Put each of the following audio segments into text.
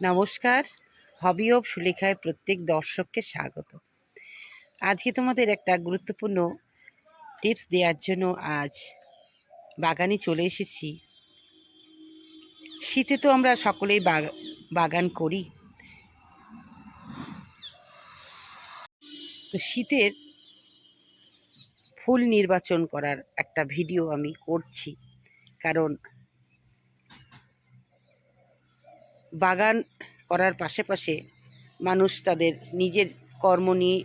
নমস্কার, hobby of সুলেখায় প্রত্যেক দর্শককে স্বাগত। আজকে তোমাদের একটা গুরুত্বপূর্ণ টিপস দেওয়ার জন্য আজ বাগানে চলে এসেছি। শীতে তো আমরা সকলেই বাগান করি। তো শীতের ফুল নির্বাচন করার একটা ভিডিও আমি করছি। কারণ বাগান করার পাশাপাশি মানুষ তাদের নিজের কর্ম নিয়ে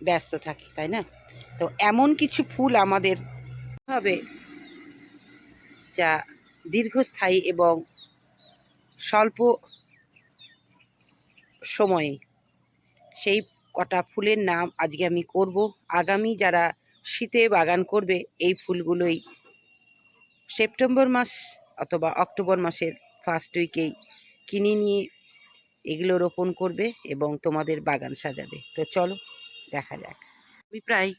ব্যস্ত থাকে, তাই না? তো এমন কিছু ফুল আমাদের হবে যা দীর্ঘস্থায়ী এবং স্বল্প সময়ে সেই কটা ফুলের নাম আজকে আমি করব। আগামী যারা শীতে বাগান করবে, এই ফুলগুলোই সেপ্টেম্বর মাস অথবা অক্টোবর মাসের ফার্স্ট উইকেই কিনে নিয়ে এগুলো রোপণ করবে এবং তোমাদের বাগান সাজাবে। তো চলো, দেখা যাক। আমি প্রায়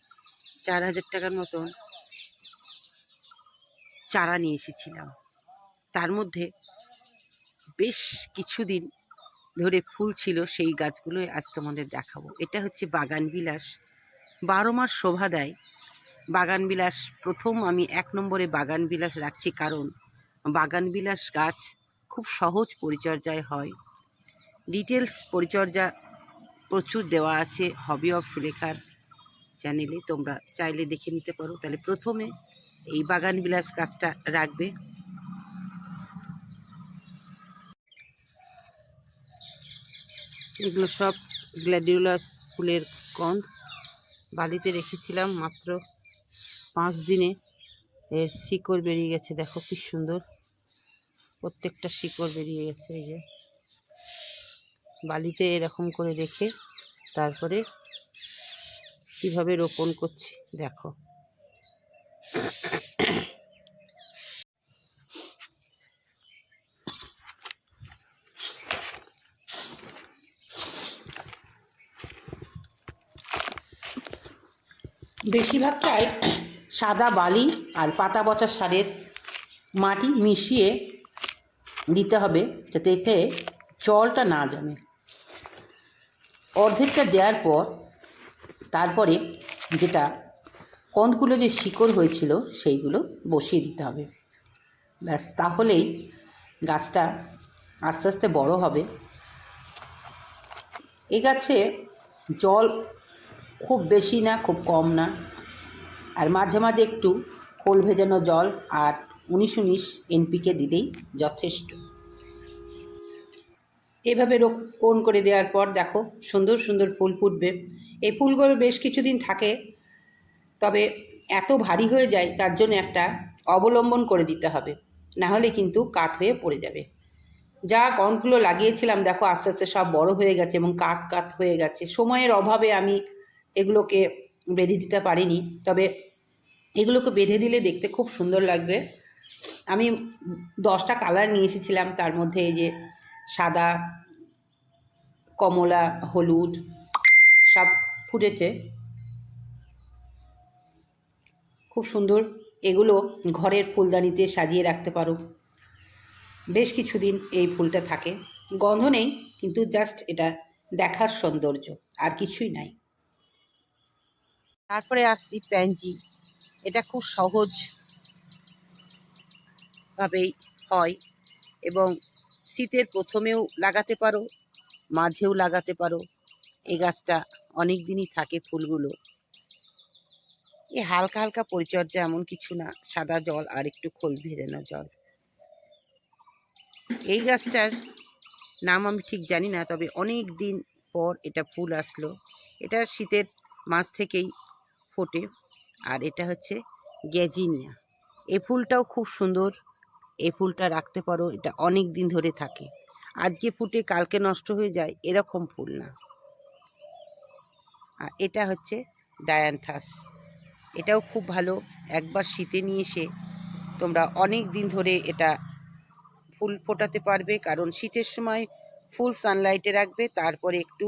চার হাজার টাকার মতন চারা নিয়ে এসেছিলাম। তার মধ্যে বেশ কিছুদিন ধরে ফুল ছিল, সেই গাছগুলোই আজ তোমাদের দেখাবো। এটা হচ্ছে বাগান বিলাস। বারো মাস শোভা দেয়। বাগান বিলাস, প্রথম আমি এক নম্বরে বাগান বিলাস রাখছি কারণ বাগান বিলাস গাছ খুব সহজ পরিচর্যায় হয়। ডিটেলস পরিচর্যা প্রচুর দেওয়া আছে হবি অফ সুলেখার চ্যানেলে তোমরা চাইলে দেখে নিতে পারো। তাহলে প্রথমে এই বাগান বিলাস গাছটা রাখবে। এগুলো সব গ্ল্যাডিউলাস ফুলের কন্দ। বাড়িতে রেখেছিলাম মাত্র পাঁচ দিনে। এর শিকড় বেরিয়ে গেছে। দেখো কি সুন্দর। প্রত্যেকটা শিকড় বেরিয়ে গেছে এই যে। বালিতে এরকম করে রেখে তারপরে কীভাবে রোপণ করছি, দেখো। বেশিরভাগটাই সাদা বালি আর পাতা পচা সারের মাটি মিশিয়ে দিতে হবে যাতে এতে জলটা না জমে। অর্ধেকটা দেওয়ার পর, তারপরে যেটা কন্দগুলো যে শিকড় হয়েছিল, সেইগুলো বসিয়ে দিতে হবে। ব্যাস, তাহলেই গাছটা আস্তে আস্তে বড় হবে। এ গাছে জল খুব বেশি না, খুব কম না। আর মাঝে মাঝে একটু খোল ভেজানো জল আর উনিশ উনিশ এনপিকে দিলেই যথেষ্ট। এভাবে রোপণ করে দেওয়ার পর দেখো সুন্দর সুন্দর ফুল ফুটবে। এই ফুলগুলো বেশ কিছুদিন থাকে, তবে এত ভারী হয়ে যায় তার জন্য একটা অবলম্বন করে দিতে হবে, না হলে কিন্তু কাত হয়ে পড়ে যাবে। যা গন্ধগুলো লাগিয়েছিলাম দেখো আস্তে আস্তে সব বড় হয়ে গেছে এবং কাত কাত হয়ে গেছে। সময়ের অভাবে আমি এগুলোকে বেঁধে দিতে পারিনি, তবে এগুলোকে বেঁধে দিলে দেখতে খুব সুন্দর লাগবে। আমি দশটা কালার নিয়ে এসেছিলাম, তার মধ্যে এই যে সাদা, কমলা, হলুদ, সব ফুটেছে। খুব সুন্দর। এগুলো ঘরের ফুলদানিতে সাজিয়ে রাখতে পারো। বেশ কিছুদিন এই ফুলটা থাকে। গন্ধ নেই, কিন্তু জাস্ট এটা দেখার সৌন্দর্য, আর কিছুই নাই। তারপরে আসছি প্যাঞ্জি এটা খুব সহজ। ভাবেই হয় এবং শীতের প্রথমেও লাগাতে পারো, মাঝেও লাগাতে পারো। এই গাছটা অনেক দিনই থাকে ফুলগুলো। এই হালকা হালকা পরিচর্যা এমন কিছু না, সাদা জল আর একটু খোল ভেজানো জল। এই গাছটার নাম আমি ঠিক জানি না, তবে অনেক দিন পর এটা ফুল আসলো। এটা শীতের মাছ থেকেই ফোটে, আর এটা হচ্ছে গ্যাজিনিয়া। এই ফুলটাও খুব সুন্দর এই ফুলটা রাখতে পারো, এটা অনেক দিন ধরে থাকে। আজকে ফুটে কালকে নষ্ট হয়ে যায়, এরকম ফুল না। আর এটা হচ্ছে ডায়ান্থাস। এটাও খুব ভালো, একবার শীতে নিয়ে এসে তোমরা অনেক দিন ধরে এটা ফুল ফোটাতে পারবে, কারণ শীতের সময় ফুল সানলাইটে রাখবে, তারপরে একটু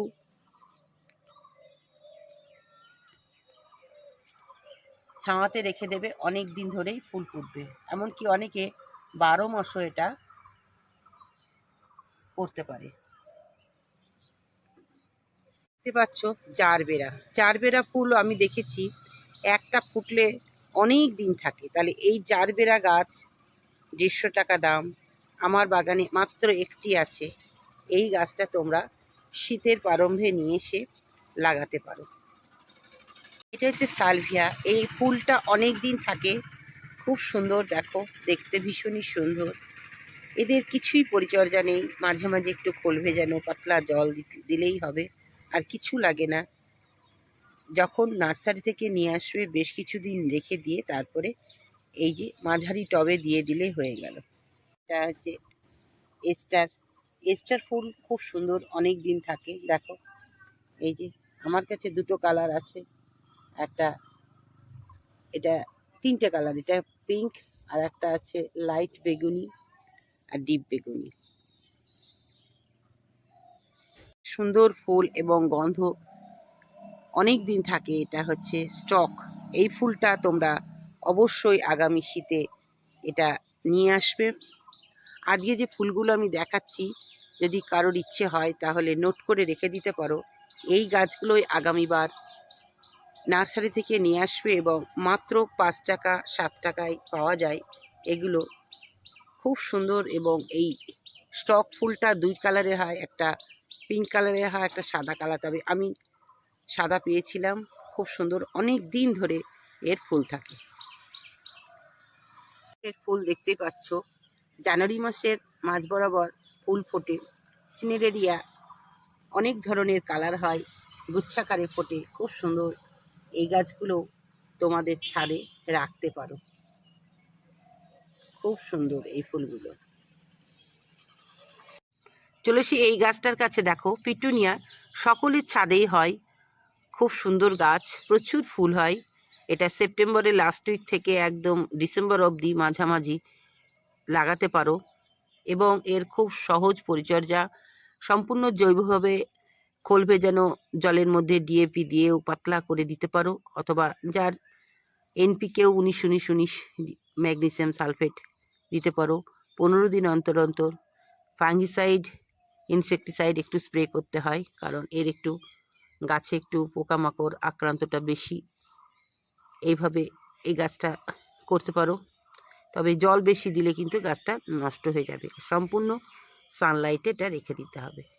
ছাওয়াতে রেখে দেবে অনেক দিন ধরেই ফুল ফুটবে। এমনকি অনেকে বারো মাসও এটা করতে পারে। দেখতে পাচ্ছ চারবেরা চারবেরা ফুল আমি দেখেছি, একটা ফুটলে অনেক দিন থাকে। তাহলে এই চারবেরা গাছ দেড়শো টাকা দাম, আমার বাগানে মাত্র একটি আছে। এই গাছটা তোমরা শীতের প্রারম্ভে নিয়ে এসে লাগাতে পারো। এটা হচ্ছে সালভিয়া। এই ফুলটা অনেক দিন থাকে খুব সুন্দর, দেখো, দেখতে ভীষণই সুন্দর। এদের কিছুই পরিচর্যা নেই, মাঝে মাঝে একটু খোল ভেজানো, পাতলা জল দিলেই হবে, আর কিছু লাগে না। যখন নার্সারি থেকে নিয়ে আসবে, বেশ কিছুদিন রেখে দিয়ে তারপরে এই যে মাঝারি টবে দিয়ে দিলে হয়ে গেল। এটা হচ্ছে এস্টার। এস্টার ফুল খুব সুন্দর, অনেক দিন থাকে, দেখো। এই যে, আমার কাছে দুটো কালার আছে। একটা, এটা তিনটে কালার, এটা পিঙ্ক আর একটা আছে লাইট বেগুনি আর ডিপ বেগুনি। সুন্দর ফুল এবং গন্ধ অনেক দিন থাকে, এটা হচ্ছে স্টক এই ফুলটা তোমরা অবশ্যই আগামী শীতে এটা নিয়ে আসবে। আজকে যে ফুলগুলো আমি দেখাচ্ছি, যদি কারোর ইচ্ছে হয় তাহলে নোট করে রেখে দিতে পারো। এই গাছগুলোই আগামীবার নার্সারি থেকে নিয়ে আসবে এবং মাত্র পাঁচ টাকা, সাত টাকায় পাওয়া যায় এগুলো। খুব সুন্দর এবং এই স্টক ফুলটা দুই কালারের হয়, একটা পিঙ্ক কালারের হয়, একটা সাদা কালার। তবে আমি সাদা পেয়েছিলাম, খুব সুন্দর। অনেক দিন ধরে এর ফুল থাকে। এর ফুল দেখতে পাচ্ছ। জানুয়ারি মাসের মাঝ বরাবর ফুল ফোটে। সিনেরেরিয়া অনেক ধরনের কালার হয়, গুচ্ছাকারে ফোটে। খুব সুন্দর। এই গাছগুলো তোমাদের ছাদে রাখতে পারো। খুব সুন্দর এই ফুলগুলো। চলেছি এই গাছটার কাছে দেখো, পিটুনিয়া সকলের ছাদেই হয়। খুব সুন্দর গাছ, প্রচুর ফুল হয়। এটা সেপ্টেম্বরের লাস্ট উইক থেকে একদম ডিসেম্বর অবধি মাঝামাঝি লাগাতে পারো। এবং এর খুব সহজ পরিচর্যা, সম্পূর্ণ জৈবভাবে খোল যেন জলের মধ্যে ডিএপি দিয়েও পাতলা করে দিতে পারো, অথবা যার এনপিকেও উনিশ উনিশ উনিশ ম্যাগনেসিয়াম সালফেট দিতে পারো। পনেরো দিন অন্তর অন্তর ফাঙ্গিসাইড, ইনসেকটিসাইড একটু স্প্রে করতে হয়, কারণ এর একটু গাছে একটু পোকামাকড় আক্রান্তটা বেশি। এইভাবে এই গাছটা করতে পারো। তবে জল বেশি দিলে কিন্তু গাছটা নষ্ট হয়ে যাবে। সম্পূর্ণ সানলাইটে এটা রেখে দিতে হবে।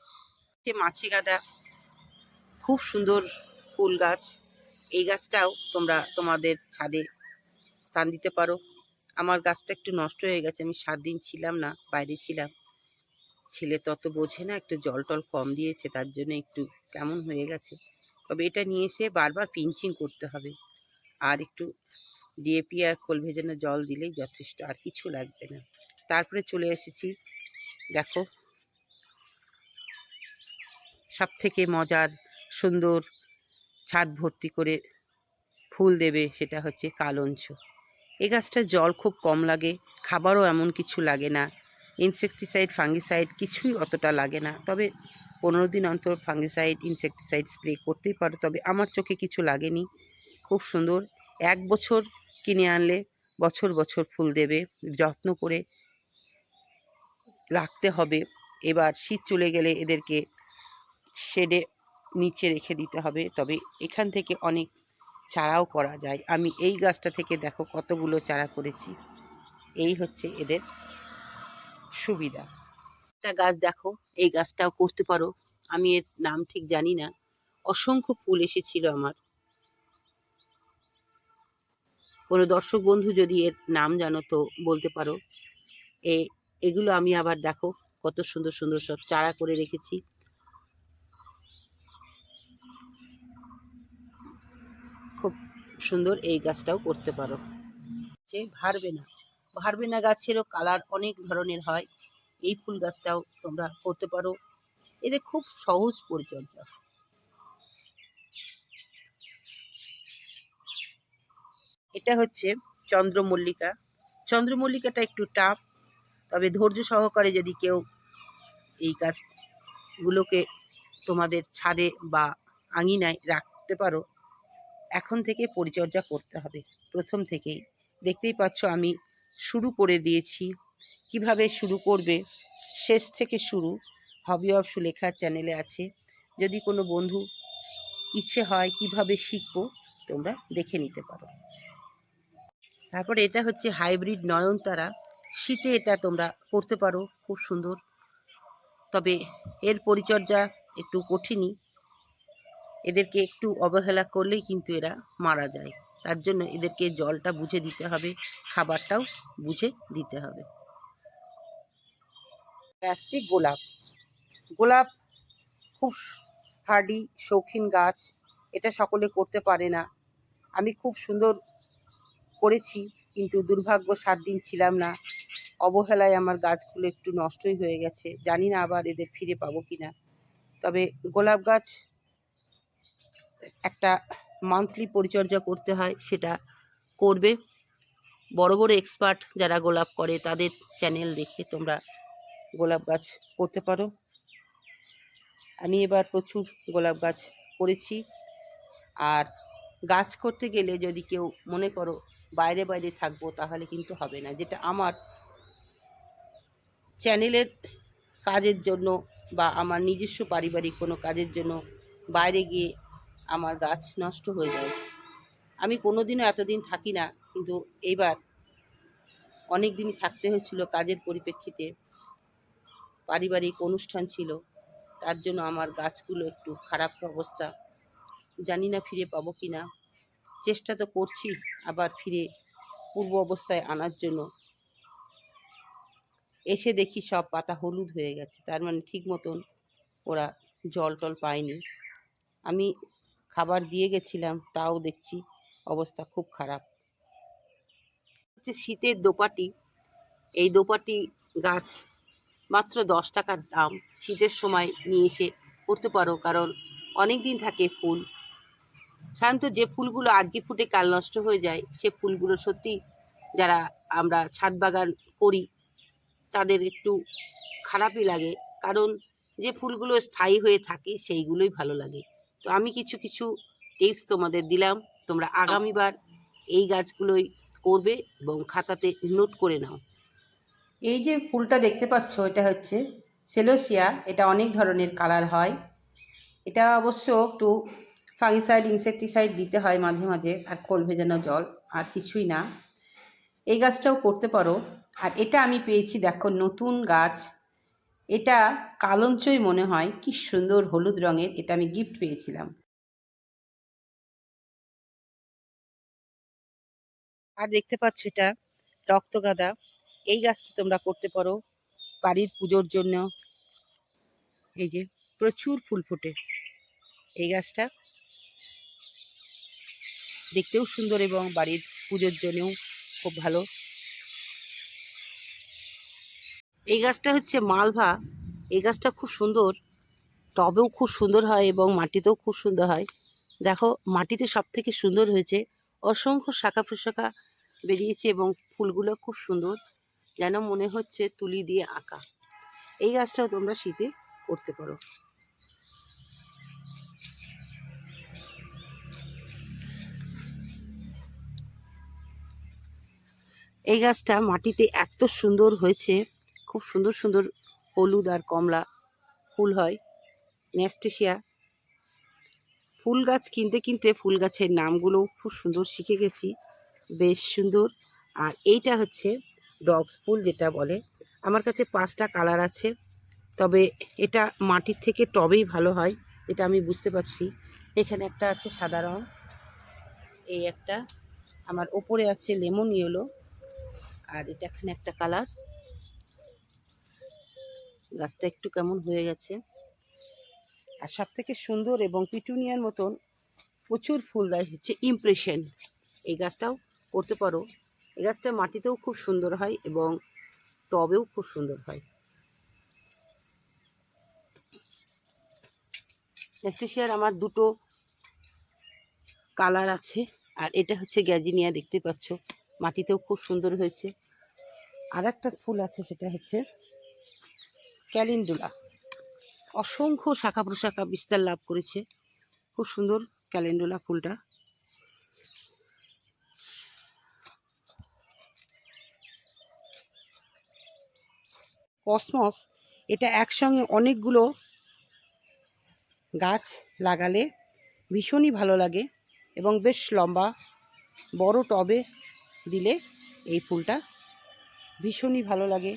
যে মাছি গাঁদা, খুব সুন্দর ফুল গাছ। এই গাছটাও তোমরা তোমাদের ছাদে স্থান দিতে পারো। আমার গাছটা একটু নষ্ট হয়ে গেছে, আমি সাত দিন ছিলাম না, বাইরে ছিলাম। ছেলে তত বোঝে না, একটু জল টল কম দিয়েছে, তার জন্য একটু কেমন হয়ে গেছে। তবে এটা নিয়ে এসে বারবার পিঞ্চিং করতে হবে। আর একটু ডিএপি আর খোল ভেজানো জল দিলেই যথেষ্ট, আর কিছু লাগবে না। তারপরে চলে এসেছি, দেখো সব থেকে মজার, সুন্দর ছাদ ভর্তি করে ফুল দেবে সেটা হচ্ছে কালঞ্চ। এ গাছটা জল খুব কম লাগে, খাবারও এমন কিছু লাগে না। ইনসেকটিসাইড ফাঙ্গিসাইড কিছুই অতটা লাগে না। তবে পনেরো দিন অন্তর ফাঙ্গিসাইড ইনসেকটিসাইড স্প্রে করতেই পারো। তবে আমার চোখে কিছু লাগেনি। খুব সুন্দর। এক বছর কিনে আনলে বছর বছর ফুল দেবে, যত্ন করে রাখতে হবে। এবার শীত চলে গেলে এদেরকে শেডে নিচে রেখে দিতে হবে। তবে এখান থেকে অনেক চারাও করা যায়। আমি এই গাছটা থেকে দেখো কতগুলো চারা করেছি। এই হচ্ছে এদের সুবিধা। একটা গাছ দেখো, এই গাছটাও করতে পারো। আমি এর নাম ঠিক জানি না। অসংখ্য ফুল এসেছিল আমার। কোনো দর্শক বন্ধু যদি এর নাম জানো তো বলতে পারো। এ, এগুলো আমি আবার দেখো, কত সুন্দর সুন্দর সব চারা করে রেখেছি। খুব সুন্দর এই গাছটাও করতে পারো। যে ভারবে না। ভারবে না গাছেরও কালার অনেক ধরনের হয়। এই ফুল গাছটাও তোমরা করতে পারো। এদের খুব সহজ পরিচর্যা। এটা হচ্ছে চন্দ্রমল্লিকা। চন্দ্রমল্লিকাটা একটু টাফ, তবে ধৈর্য সহকারে যদি কেউ এই গাছগুলোকে তোমাদের ছাদে বা আঙিনায় রাখতে পারো এখন থেকে পরিচর্যা করতে হবে। প্রথম থেকেই। দেখতেই পাচ্ছ আমি শুরু করে দিয়েছি। কীভাবে শুরু করবে? শেষ থেকে শুরু। হবি অফ সুলেখার চ্যানেলে আছে। যদি কোনো বন্ধু ইচ্ছে হয় কীভাবে শিখব, তোমরা দেখে নিতে পারো। তারপরে এটা হচ্ছে হাইব্রিড নয়নতারা। শীতে এটা তোমরা করতে পারো। খুব সুন্দর। তবে এর পরিচর্যা একটু কঠিনই। এদেরকে একটু অবহেলা করলেই কিন্তু এরা মারা যায়। তার জন্য এদেরকে জলটা বুঝে দিতে হবে, খাবারটাও বুঝে দিতে হবে। আসছি গোলাপ। গোলাপ খুব হার্ডি, শৌখিন গাছ। এটা সকলে করতে পারে না। আমি খুব সুন্দর করেছি, কিন্তু দুর্ভাগ্য সাত দিন ছিলাম না। অবহেলায় আমার গাছগুলো একটু নষ্টই হয়ে গেছে। জানি না আবার এদের ফিরে পাবো কি না তবে গোলাপ গাছ একটা মান্থলি পরিচর্যা করতে হয়, সেটা করবে। বড় বড় এক্সপার্ট যারা গোলাপ করে, তাদের চ্যানেল দেখে তোমরা গোলাপ গাছ করতে পারো। আমি এবার প্রচুর গোলাপ গাছ করেছি। আর গাছ করতে গেলে যদি কেউ মনে করো বাইরে বাইরে থাকব, তাহলে কিন্তু হবে না। যেটা আমার চ্যানেলের কাজের জন্য বা আমার নিজস্ব পারিবারিক কোনো কাজের জন্য বাইরে গিয়ে আমার গাছ নষ্ট হয়ে যায়। আমি কোনো দিনও এতদিন থাকি না, কিন্তু এইবার অনেক দিনই থাকতে হয়েছিল কাজের পরিপ্রেক্ষিতে। পারিবারিক অনুষ্ঠান ছিল, তার জন্য আমার গাছগুলো একটু খারাপ অবস্থা। জানি না ফিরে পাবো কি না। চেষ্টা তো করছি আবার ফিরে পূর্ব অবস্থায় আনার জন্য। এসে দেখি সব পাতা হলুদ হয়ে গেছে, তার মানে ঠিক মতন ওরা জল টল পায়নি। আমি খাবার দিয়ে গেছিলাম, তাও দেখছি অবস্থা খুব খারাপ। হচ্ছে শীতের দোপাটি, এই দোপাটি গাছ মাত্র দশ টাকার দাম। শীতের সময় নিয়ে এসে করতে পারো, কারণ অনেক দিন থাকে ফুল। সাধারণত যে ফুলগুলো আজকে ফুটে কাল নষ্ট হয়ে যায়, সে ফুলগুলো সত্যি যারা আমরা ছাদ বাগান করি, তাদের একটু খারাপই লাগে। কারণ যে ফুলগুলো স্থায়ী হয়ে থাকে, সেইগুলোই ভালো লাগে। তো আমি কিছু কিছু টিপস তোমাদের দিলাম। তোমরা আগামীবার এই গাছগুলোই করবে এবং খাতাতে নোট করে নাও। এই যে ফুলটা দেখতে পাচ্ছ, এটা হচ্ছে সেলোসিয়া এটা অনেক ধরনের কালার হয়। এটা অবশ্য একটু ফাঙ্গিসাইড ইনসেকটিসাইড দিতে হয় মাঝে মাঝে, আর খোল ভেজানো জল, আর কিছুই না। এই গাছটাও করতে পারো। আর এটা আমি পেয়েছি, দেখো, নতুন গাছ। এটা কালঞ্চই মনে হয়, কি সুন্দর হলুদ রঙের, এটা আমি গিফট পেয়েছিলাম। আর দেখতে পাচ্ছ এটা রক্তগাঁদা এই গাছটা তোমরা করতে পারো বাড়ির পুজোর জন্য। এই যে, প্রচুর ফুল ফোটে এই গাছটা। দেখতেও সুন্দর এবং বাড়ির পুজোর জন্যও খুব ভালো। এই গাছটা হচ্ছে মালভা। এই গাছটা খুব সুন্দর। টবেও খুব সুন্দর হয় এবং মাটিতেও খুব সুন্দর হয়। দেখো, মাটিতে সব থেকে সুন্দর হয়েছে। অসংখ্য শাখা প্রশাখা বেরিয়েছে এবং ফুলগুলো খুব সুন্দর। যেন মনে হচ্ছে তুলি দিয়ে আঁকা। এই গাছটাও তোমরা শীতে করতে পারো। এই গাছটা মাটিতে এত সুন্দর হয়েছে। খুব সুন্দর সুন্দর হলুদ আর কমলা ফুল হয়। নেস্টেশিয়া ফুল গাছ কিনতে কিনতে ফুল গাছের নামগুলোও খুব সুন্দর শিখে গেছি। বেশ সুন্দর। আর এইটা হচ্ছে ডগস ফুল যেটা বলে। আমার কাছে পাঁচটা কালার আছে। তবে এটা মাটির থেকে টবেই ভালো হয়, এটা আমি বুঝতে পারছি। এখানে একটা আছে সাদা রং। এই একটা। আমার ওপরে আছে লেমন ইয়েলো। আর এটা এখানে একটা কালার। গাছটা একটু কেমন হয়ে গেছে। আর সব থেকে সুন্দর এবং পিটুনিয়ার মতন প্রচুর ফুল দেয় হচ্ছে ইমপ্রেশন এই গাছটাও করতে পারো। এই গাছটা মাটিতেও খুব সুন্দর হয় এবং টবেও খুব সুন্দর হয়। নেস্টেশিয়ার আমার দুটো কালার আছে আর এটা হচ্ছে গ্যাজিনিয়া দেখতে পাচ্ছ। মাটিতেও খুব সুন্দর হয়েছে। আর একটা ফুল আছে সেটা হচ্ছে ক্যালেন্ডুলা। অসংখ্য শাখা প্রশাখা বিস্তার লাভ করেছে। খুব সুন্দর ক্যালেন্ডুলা ফুলটা। কসমস, এটা একসঙ্গে অনেকগুলো গাছ লাগালে ভীষণই ভালো লাগে এবং বেশ লম্বা, বড় টবে দিলে এই ফুলটা ভীষণই ভালো লাগে।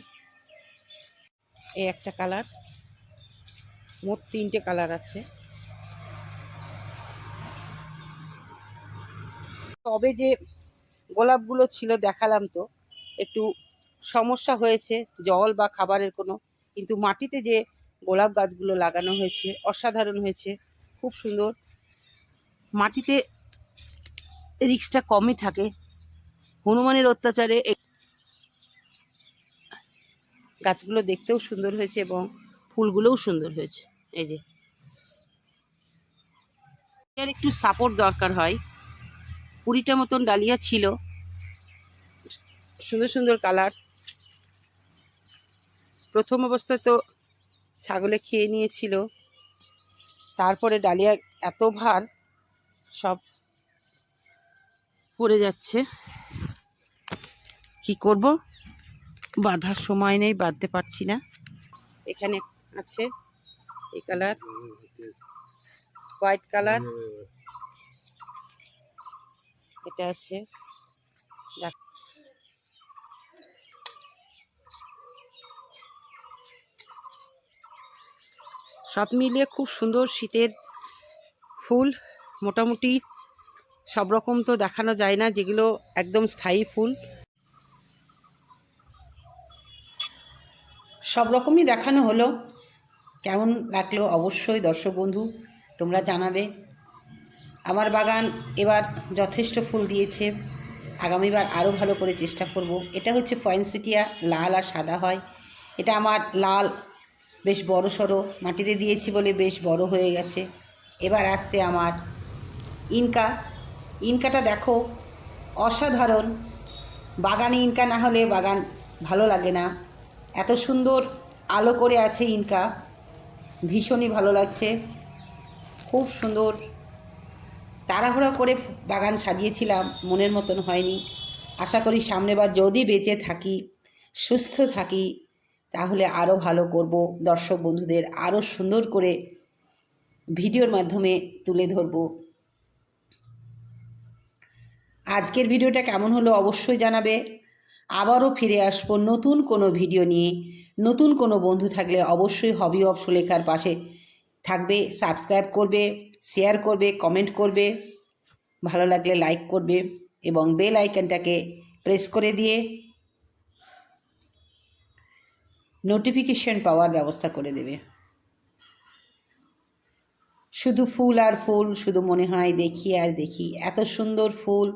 এই একটা কালার। মোট তিনটে কালার আছে। তবে যে গোলাপগুলো ছিল দেখালাম তো, একটু সমস্যা হয়েছে, জল বা খাবারের কোনো। কিন্তু মাটিতে যে গোলাপ গাছগুলো লাগানো হয়েছে, অসাধারণ হয়েছে, খুব সুন্দর। মাটিতে রিক্সটা কমই থাকে। হনুমানের অত্যাচারে গাছগুলো দেখতেও সুন্দর হয়েছে এবং ফুলগুলোও সুন্দর হয়েছে। এই যে। এর একটু সাপোর্ট দরকার হয়। কুড়িটা মতন ডালিয়া ছিল। সুন্দর সুন্দর কালার প্রথম অবস্থায় তো ছাগলে খেয়ে নিয়েছিল। তারপরে ডালিয়া এত ভার, সব পড়ে যাচ্ছে। কি করব? বাঁধার সময় নেই, বাঁধতে পারছি না। এখানে আছে এই কালার, হোয়াইট কালার। এটা আছে। সব মিলিয়ে খুব সুন্দর শীতের ফুল। মোটামুটি সব রকম তো দেখানো যায় না, যেগুলো একদম স্থায়ী ফুল। সব রকমই দেখানো হলো। কেমন লাগল? অবশ্যই দর্শক বন্ধু, তোমরা জানাবে। আমার বাগান এবার যথেষ্ট ফুল দিয়েছে। আগামীবার আরও ভালো করে চেষ্টা করব। এটা হচ্ছে ফয়েন্সিটিয়া লাল আর সাদা হয়। এটা আমার লাল, বেশ বড় সড়ো, মাটিতে দিয়েছি বলে বেশ বড় হয়ে গেছে। এবার আসছে আমার ইনকা। ইনকাটা দেখো, অসাধারণ। বাগানে ইনকা না হলে বাগান ভালো লাগে না। এত সুন্দর আলো করে আছে ইনকা। ভীষণই ভালো লাগছে। খুব সুন্দর। তাড়াহুড়া করে বাগান সাজিয়েছিলাম, মনের মতন হয়নি। আশা করি সামনেবার যদি বেঁচে থাকি, সুস্থ থাকি, তাহলে আরও ভালো করব। দর্শক বন্ধুদের আরও সুন্দর করে ভিডিওর মাধ্যমে তুলে ধরব। আজকের ভিডিওটা কেমন হলো অবশ্যই জানাবে। আবারও ফিরে আসব নতুন কোনো ভিডিও নিয়ে। নতুন কোনো বন্ধু থাকলে অবশ্যই হবি অফ সুলেখার পাশে থাকবে সাবস্ক্রাইব করবে শেয়ার করবে কমেন্ট করবে, ভালো লাগলে লাইক করবে এবং বেল আইকনটাকে প্রেস করে দিয়ে নোটিফিকেশন পাওয়ার ব্যবস্থা করে দেবে। শুধু ফুল আর ফুল, শুধু মনে হয় দেখি আর দেখি। এত সুন্দর ফুল।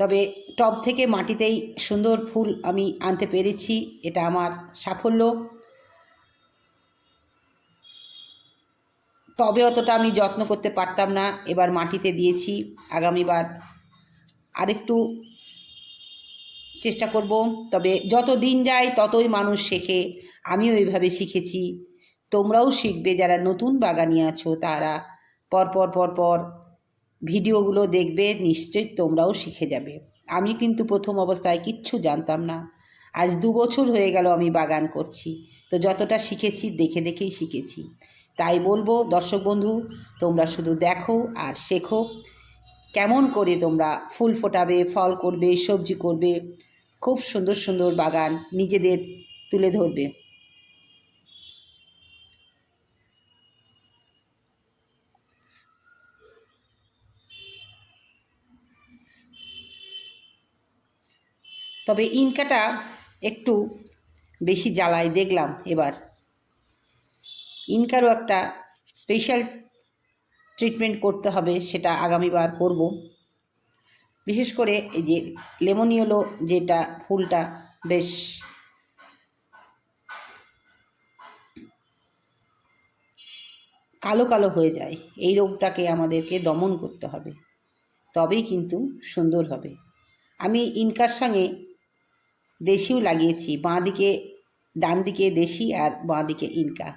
তবে টব থেকে মাটিতেই সুন্দর ফুল আমি আনতে পেরেছি, এটা আমার সাফল্য। তবে অতটা আমি যত্ন করতে পারতাম না, এবার মাটিতে দিয়েছি, আগামীবার আরেকটু চেষ্টা করব। তবে যত দিন যায় ততই মানুষ শেখে, আমিও এইভাবে শিখেছি। তোমরাও শিখবে, যারা নতুন বাগানি আছো তারা পর পর পর পর ভিডিওগুলো দেখবে, নিশ্চয়ই তোমরাও শিখে যাবে। আমি কিন্তু প্রথম অবস্থায় কিচ্ছু জানতাম না। আজ দু বছর হয়ে গেল আমি বাগান করছি। তো যতটা শিখেছি, দেখে দেখেই শিখেছি। তাই বলব, দর্শক বন্ধু, তোমরা শুধু দেখো আর শেখো। কেমন করে তোমরা ফুল ফোটাবে, ফল করবে, সবজি করবে, খুব সুন্দর সুন্দর বাগান নিজেদের তুলে ধরবে। তবে ইনকাটা একটু বেশি জ্বালায়, দেখলাম এবার। ইনকারও একটা স্পেশাল ট্রিটমেন্ট করতে হবে, সেটা আগামীবার করব। বিশেষ করে এই যে লেমনিয়েলো যেটা, ফুলটা বেশ কালো কালো হয়ে যায়, এই রোগটাকে আমাদেরকে দমন করতে হবে। তবেই কিন্তু সুন্দর হবে। আমি ইনকার সঙ্গে দেশিও লাগিয়েছি বাঁ দিকে ডান দিকে দেশি আর বাঁ দিকে ইনকা।